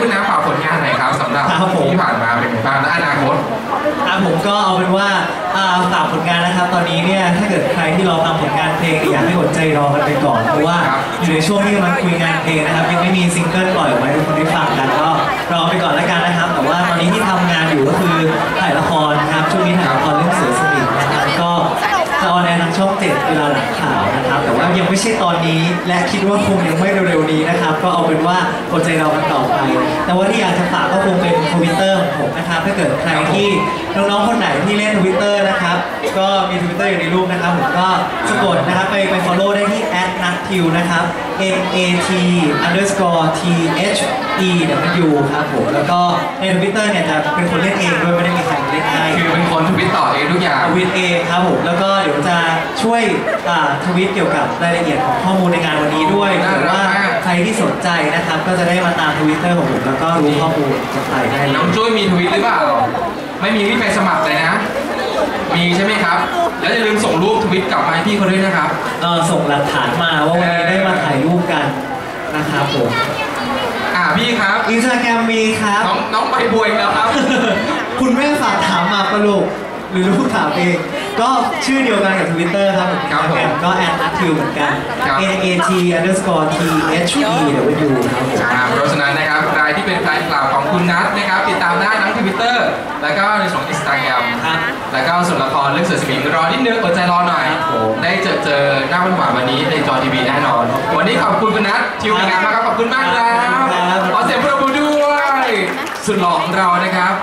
คุณน้าฝากผลงานหน่อยครับสำหรับครับผม ที่ผ่านมาเป็นไงบ้างและอนาคตครับผมก็เอาเป็นว่าอ่าฝากผลงานนะครับ ตอนนี้เนี่ยถ้าเกิดใครที่รอฟังผลงานเพลงอยากให้อดใจรอกันไปก่อนเพราะว่าครับ อยู่ในช่วงที่กำลังคุยงานเพลงนะครับยังไม่มีซิงเกิลปล่อยออกมาให้ทุกคนได้ฟังกัน เวลาหลังข่าวนะครับ แต่ว่ายังไม่ใช่ตอนนี้ และคิดว่าคงยังไม่เร็วๆนี้นะครับ ก็เอาเป็นว่าอดใจเรากันต่อไป แต่ว่าที่อยากจะฝากก็คงเป็นทวิตเตอร์ของผมนะครับถ้าเกิดใครที่น้องๆคนไหนที่เล่นทวิตเตอร์นะครับ ก็มีทวิตเตอร์อยู่ในรูปนะครับผมก็สะกดนะครับไปไป follow ได้ที่แอดนะครับ n a t underscore t h e w ครับผม แล้วก็ในทวิตเตอร์เนี่ยจะเป็นคนเล่นเองด้วยไม่ได้มีใครมาเล่นให้คือเป็นคนทวิตต่อเองทุกอย่างทวิตเองครับผม แล้วก็เดี๋ยวจะช่วยอ่าทวิตเกี่ยวกับรายละเอียดของข้อมูลในงานวันนี้ด้วยน่าหรือรักว่ามากใครที่สนใจนะครับ ก็จะได้มาตามทวิตเตอร์ของผมแล้วก็รู้ข้อมูลจากใครได้เลน้องยจุ้ยมีทวิตหรือเปล่า ไม่มีพี่ไปสมัครเลยนะ มีใช่ไหมครับ แล้วอย่าลืมส่งรูปทวิตกลับมาให้พี่เขาด้วยนะครับ เอ่อส่งหลักฐานมาว่าวันนี้ได้มาถ่ายรูปกันนะครับผมอ่าพี่ครับอินสตาแกรมมีครับ น้องน้องใบบัวอีกแล้วครับ คุณแม่ฝากถามมาประลูกหรือลูกถามเอง ก็ชื่อเดียวกันกับทวิตเตอร์ครับผมครับผมแอมก็แอนนัททิวเหมือนกันครับ N A T underscore T H E W ครับผมอ่าเพราะฉะนั้นนะครับใครที่เป็นแฟนคลับของคุณนัทนะครับ ติดตามได้ทั้งทวิตเตอร์แล้วก็ในส่วนอินสตาแกรมครับ แล้วก็ส่วนละครเรื่องเสือสมิงรอนิดนึงอดใจรอหน่อยครับผมได้เจอเจอหน้าวันหวานวันนี้ในจอทีวีแน่นอน วันนี้ขอบคุณคุณนัททิวงานมากครับขอบคุณมากครัขอบคุณครับบขอเสียงปรบมือด้วยสุดหล่อของเรานะครับ